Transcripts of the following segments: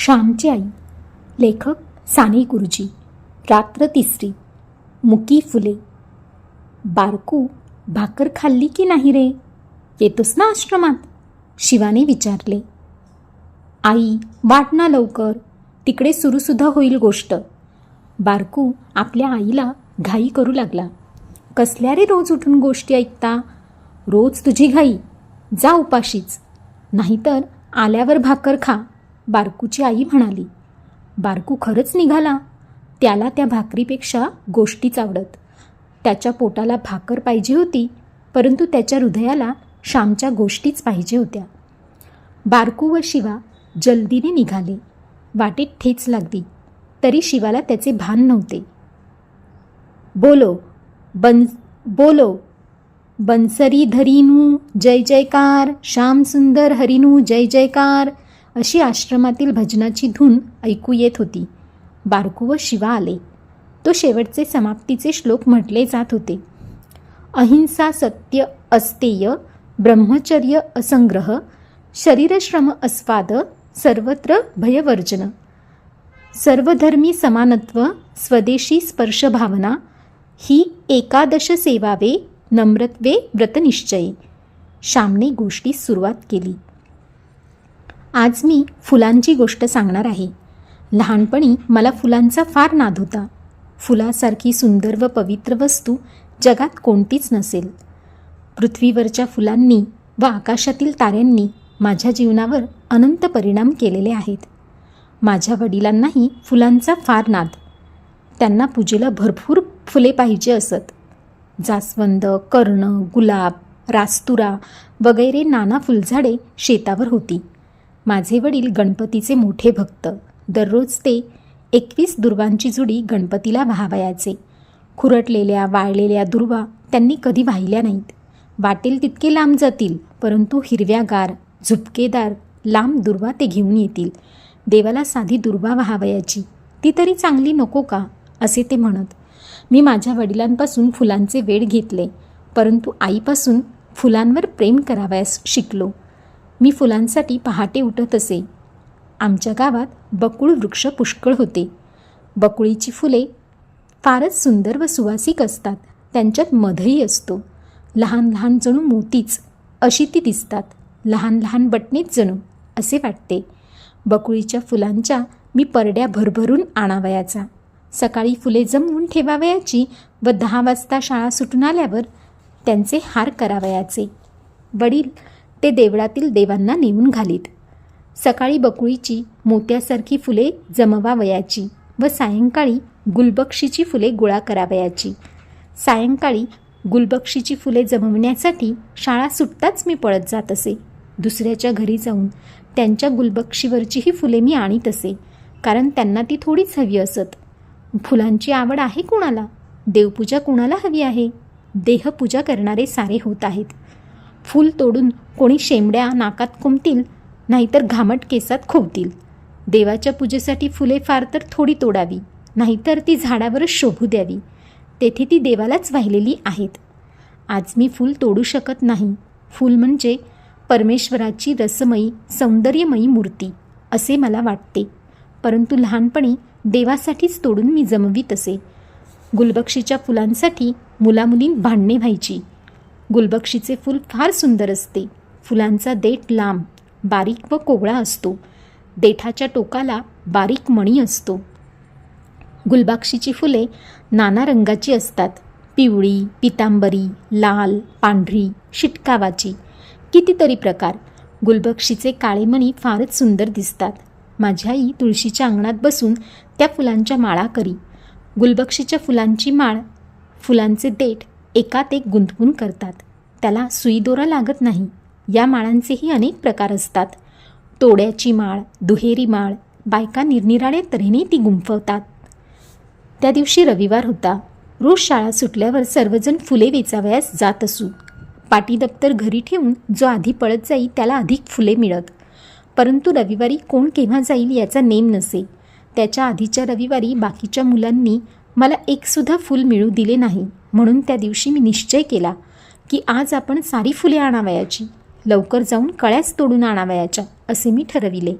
श्यामची आई लेखक साने गुरुजी रात्र तिसरी मुकी फुले. बारकू भाकर खाल्ली की नाही रे? येतोस ना आश्रमात? शिवाने विचारले. आई वाट ना लवकर. तिकडे सुरूसुद्धा होईल गोष्ट. बारकू आपल्या आईला घाई करू लागला. कसल्या रे रोज उठून गोष्टी ऐकता? रोज तुझी घाई. जा उपाशीच. नाहीतर आल्यावर भाकर खा. बारकूची आई म्हणाली बारकू खरंच निघाला. त्याला त्या भाकरीपेक्षा गोष्टीच आवडत. त्याच्या पोटाला भाकर पाहिजे होती परंतु त्याच्या हृदयाला श्यामच्या गोष्टीच पाहिजे होत्या. बारकू व शिवा जल्दीने निघाले. वाटेत ठेच लागली. तरी शिवाला त्याचे भान नव्हते. बोलो बन बोलो. बनसरी धरीनू जय जयकार. श्याम सुंदर हरिनू जय जयकार. अशी आश्रमातील भजनाची धून ऐकू येत होती. बारकू व शिवा आले. तो शेवटचे समाप्तीचे श्लोक म्हटले जात होते. अहिंसा सत्य अस्तेय ब्रह्मचर्य असंग्रह शरीरश्रम अस्वाद सर्वत्र भयवर्जन. सर्वधर्मी समानत्व स्वदेशी स्पर्शभावना ही एकादश सेवावे नम्रत्वे व्रतनिश्चये. श्यामने गोष्टी सुरुवात केली. आज मी फुलांची गोष्ट सांगणार आहे. लहानपणी मला फुलांचा फार नाद होता. फुलासारखी सुंदर व पवित्र वस्तू जगात कोणतीच नसेल. पृथ्वीवरच्या फुलांनी व आकाशातील ताऱ्यांनी माझ्या जीवनावर अनंत परिणाम केलेले आहेत. माझ्या वडिलांनाही फुलांचा फार नाद. त्यांना पूजेला भरपूर फुले पाहिजे असत. जास्वंद कर्ण गुलाब रास्तुरा वगैरे नाना फुलझाडे शेतावर होती. माझे वडील गणपतीचे मोठे भक्त. दररोज ते एकवीस दुर्वांची जुडी गणपतीला व्हावयाचे. खुरटलेल्या वाळलेल्या दुर्वा त्यांनी कधी वाहिल्या नाहीत. वाटेल तितके लांब जातील परंतु हिरव्यागार झुपकेदार लांब दुर्वा ते घेऊन येतील. देवाला साधी दुर्वा व्हावयाची. ती तरी चांगली नको का? असे ते म्हणत. मी माझ्या वडिलांपासून फुलांचे वेड घेतले परंतु आईपासून फुलांवर प्रेम करावयास शिकलो. मी फुलांसाठी पहाटे उठत असे. आमच्या गावात बकुळ वृक्ष पुष्कळ होते. बकुळीची फुले फारच सुंदर व सुवासिक असतात. त्यांच्यात मधही असतो. लहान लहान जणू मोतीच अशी ती दिसतात. लहान लहान बटणीच जणू असे वाटते. बकुळीच्या फुलांच्या मी परड्या भरभरून आणावयाचा. सकाळी फुले जमवून ठेवावयाची व दहा वाजता शाळा सुटून आल्यावर त्यांचे हार करावयाचे. वडील ते देवळातील देवांना नेऊन घालीत. सकाळी बकुळीची मोत्यासारखी फुले जमवावयाची व सायंकाळी गुलबक्षीची फुले गोळा करावयाची. सायंकाळी गुलबक्षीची फुले जमवण्यासाठी शाळा सुटताच मी पळत जात असे. दुसऱ्याच्या घरी जाऊन त्यांच्या गुलबक्षीवरचीही फुले मी आणीत असे कारण त्यांना ती थोडीच हवी असत. फुलांची आवड आहे कुणाला? देवपूजा कुणाला हवी आहे? देहपूजा करणारे सारे होत आहेत. फूल तोडून कोणी शेंबड्या नाकात कोंबतील नाहीतर घामट केसात खोवतील. देवाच्या पूजेसाठी फुले फार तर थोडी तोडावी नाहीतर ती झाडावरच शोभू द्यावी. तेथे ती देवालाच वाहिलेली आहेत. आज मी फूल तोडू शकत नाही. फूल म्हणजे परमेश्वराची रसमयी सौंदर्यमयी मूर्ती असे मला वाटते. परंतु लहानपणी देवासाठीच तोडून मी जमवीत असे. गुलबक्षीच्या फुलांसाठी मुलामुलीं भांडणे व्हायची. गुलबक्षीचे फूल फार सुंदर असते. फुलांचा देठ लांब बारीक व कोवळा असतो. देठाच्या टोकाला बारीक मणी असतो. गुलबक्षीची फुले नाना रंगाची असतात. पिवळी पितांबरी लाल पांढरी शिटकावाची. कितीतरी प्रकार. गुलबक्षीचे काळे मणी फारच सुंदर दिसतात. माझी आई तुळशीच्या अंगणात बसून त्या फुलांच्या माळा करी. गुलबक्षीच्या फुलांची माळ फुलांचे देठ एकात एक गुंतवून करतात. त्याला सुईदोरा लागत नाही. या माळांचेही अनेक प्रकार असतात. तोड्याची माळ दुहेरी माळ बायका निरनिराळ्या तऱ्हेने ती गुंफवतात. त्या दिवशी रविवार होता. रोज शाळा सुटल्यावर सर्वजण फुले वेचावयास जात असू. पाटी दप्तर घरी ठेवून जो आधी पळत जाई त्याला अधिक फुले मिळत. परंतु रविवारी कोण केव्हा जाईल याचा नेम नसे. त्याच्या आधीच्या रविवारी बाकीच्या मुलांनी मला एकसुद्धा फूल मिळू दिले नाही. म्हणून त्या दिवशी मी निश्चय केला की आज आपण सारी फुले आणावयाची. लवकर जाऊन कळ्याच तोडून आणावयाच्या असे मी ठरविले.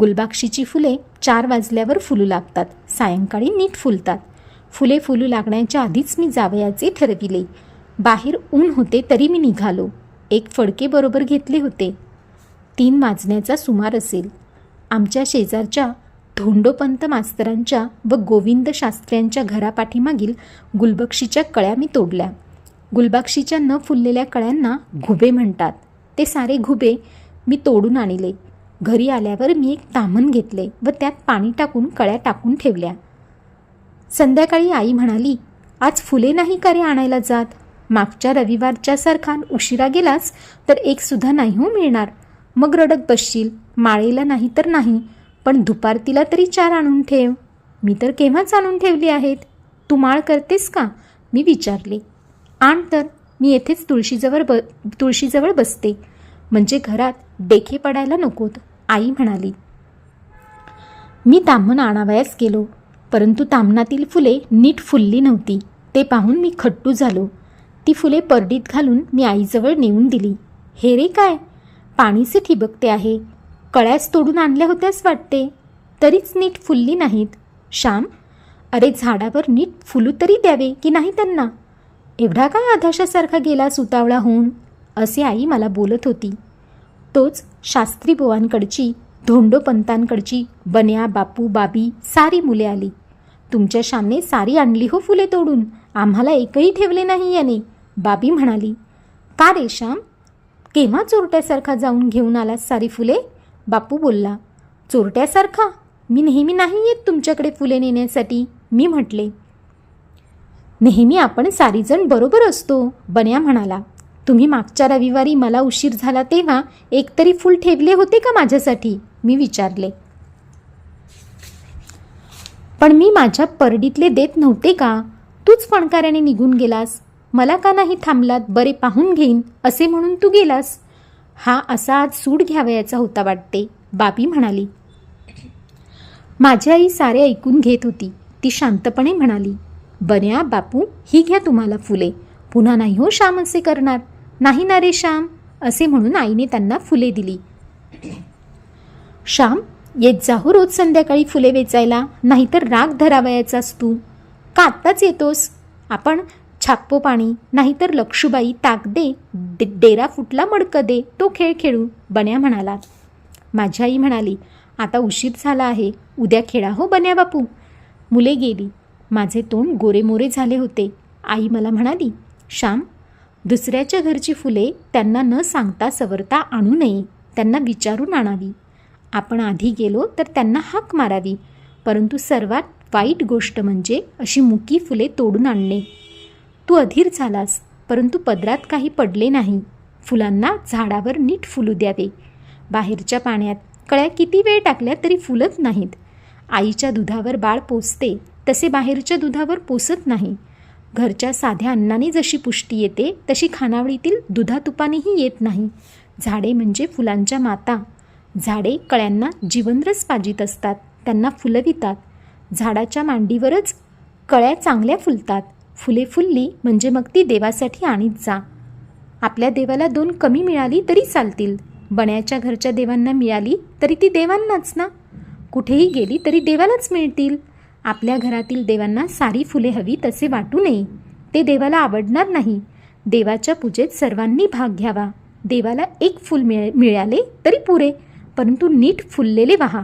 गुलबाक्षीची फुले चार वाजल्यावर फुलू लागतात. सायंकाळी नीट फुलतात. फुले फुलू लागण्याच्या आधीच मी जावयाचे ठरविले. बाहेर ऊन होते तरी मी निघालो. एक फडके बरोबर घेतले होते. तीन वाजण्याचा सुमार असेल. आमच्या शेजारच्या धोंडोपंत मास्तरांच्या व गोविंद शास्त्र्यांच्या घरापाठीमागील गुलबक्षीच्या कळ्या मी तोडल्या. गुलबक्षीच्या न फुललेल्या कळ्यांना घुबे म्हणतात. ते सारे घुबे मी तोडून आणले. घरी आल्यावर मी एक तामण घेतले व त्यात पाणी टाकून कळ्या टाकून ठेवल्या. संध्याकाळी आई म्हणाली आज फुले नाही का रे आणायला जात? मागच्या रविवारच्या सारखा उशिरा गेलास तर एक सुद्धा नाही हो मिळणार. मग रडत बसशील माळेला नाही तर नाही पण दुपारतीला तरी चार आणून ठेव. मी तर केव्हाच आणून ठेवली आहेत? तू माळ करतेस का? मी विचारले. आण तर. मी येथेच तुळशीजवळ ब तुळशीजवळ बसते. म्हणजे घरात डेखे पडायला नकोत आई म्हणाली. मी ताम्हण आणावयास गेलो परंतु ताम्हणातील फुले नीट फुलली नव्हती. ते पाहून मी खट्टू झालो. ती फुले परडीत घालून मी आईजवळ नेऊन दिली. हे रे काय? पाणीचे ठिबकते आहे. कळ्यास तोडून आणल्या होत्यास वाटते. तरीच नीट फुलली नाहीत. श्याम अरे झाडावर नीट फुलू तरी द्यावे की नाही त्यांना? एवढा काय आधाशासारखा गेला सुतावळा होऊन असे आई मला बोलत होती. तोच शास्त्री बुवांकडची धोंडोपंतांकडची बन्या बापू बाबी सारी मुले आली. तुमच्या श्यामने सारी आणली हो फुले तोडून. आम्हाला एकही ठेवले नाही याने बाबी म्हणाली. का रे श्याम? केव्हा चोरट्यासारखा जाऊन घेऊन आलास सारी फुले? बापू बोलला. चोरट्यासारखा? मी नेहमी नाही येत तुमच्याकडे फुले नेण्यासाठी मी म्हटले. नेहमी आपण सारीजण बरोबर असतो बन्या म्हणाला. तुम्ही मागच्या रविवारी मला उशीर झाला तेव्हा एकतरी फूल ठेवले होते का माझ्यासाठी? मी विचारले. पण मी माझ्या परडीतले देत नव्हते का? तूच फणकाऱ्याने निघून गेलास. मला का नाही थांबलात बरे पाहून घेईन असे म्हणून तू गेलास? हा असा आज सूड घ्यावयाचा होता वाटते बाबी म्हणाली. माझी आई सारे ऐकून घेत होती. ती शांतपणे म्हणाली. बन्या बापू ही घ्या तुम्हाला फुले. पुन्हा नाही हो श्याम असे करणार. नाही ना रे श्याम असे म्हणून आईने त्यांना फुले दिली. श्याम येत जाऊ रोज संध्याकाळी फुले वेचायला नाहीतर राग धरावयाचाच तू का आत्ताच येतोस? आपण छाप्पो पाणी नाहीतर लक्षुबाई ताक दे डेरा फुटला मडक दे तो खेळ खेळू बन्या म्हणाला. माझी आई म्हणाली आता उशीर झाला आहे उद्या खेळा हो बन्या बापू. मुले गेली माझे तोंड गोरेमोरे झाले होते. आई मला म्हणाली श्याम दुसऱ्याच्या घरची फुले त्यांना न सांगता सवरता आणू नये त्यांना विचारून आणावी. आपण आधी गेलो तर त्यांना हाक मारावी परंतु सर्वात वाईट गोष्ट म्हणजे अशी मुकी फुले तोडून आणणे. तू अधीर झालास परंतु पदरात काही पडले नाही. फुलांना झाडावर नीट फुलू द्यावे. बाहेरच्या पाण्यात कळ्या किती वेळ टाकल्या तरी फुलत नाहीत. आईच्या दुधावर बाळ पोसते. तसे बाहेरच्या दुधावर पोसत नाही. घरच्या साध्या अन्नाने जशी पुष्टी येते तशी खानावळीतील दुधातुपानेही येत नाही. झाडे म्हणजे फुलांच्या माता. झाडे कळ्यांना जीवनरस पाजित असतात. त्यांना फुलवितात झाडाच्या मांडीवरच कळ्या चांगल्या फुलतात. फुले फुलली म्हणजे मग ती देवासाठी आणीत जा. आपल्या देवाला दोन कमी मिळाली तरी चालतील. बण्याच्या घरच्या देवांना मिळाली तरी ती देवांनाच ना? कुठेही गेली तरी देवालाच मिळतील. आपल्या घरातील देवांना सारी फुले हवी तसे वाटू नये. ते देवाला आवडणार नाही. देवाच्या पूजेत सर्वांनी भाग घ्यावा. देवाला एक फूल मिळ मिळाले तरी पुरे परंतु नीट फुललेले व्हा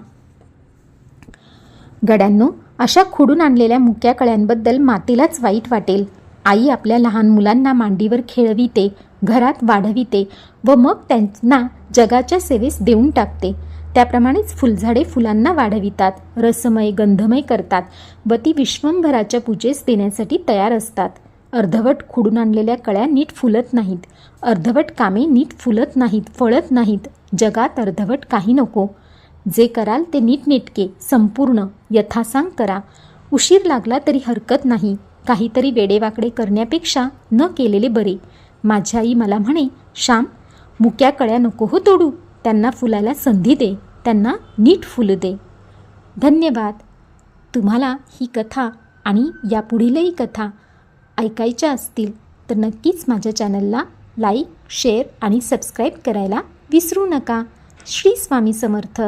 गड्यांनो अशा खुडून आणलेल्या मुक्या कळ्यांबद्दल मातेलाच वाईट वाटेल. आई आपल्या लहान मुलांना मांडीवर खेळविते घरात वाढविते व मग त्यांना जगाच्या सेवेस देऊन टाकते. त्याप्रमाणेच फुलझाडे फुलांना वाढवितात रसमय गंधमय करतात व ती विश्वंभराच्या पूजेस देण्यासाठी तयार असतात. अर्धवट खुडून आणलेल्या कळ्या नीट फुलत नाहीत. अर्धवट कामे नीट फुलत नाहीत फळत नाहीत. जगात अर्धवट काही नको. जे कराल ते नीटनेटके संपूर्ण यथासांग करा. उशीर लागला तरी हरकत नाही. काहीतरी वेडेवाकडे करण्यापेक्षा न केलेले बरे. माझी आई मला म्हणे श्याम मुक्या कळ्या नको हो तोडू. त्यांना फुलायला संधी दे. त्यांना नीट फुलं दे. धन्यवाद. तुम्हाला ही कथा आणि यापुढीलही कथा ऐकायच्या असतील तर नक्कीच माझ्या चॅनलला लाईक शेअर आणि सबस्क्राईब करायला विसरू नका. श्री स्वामी समर्थ.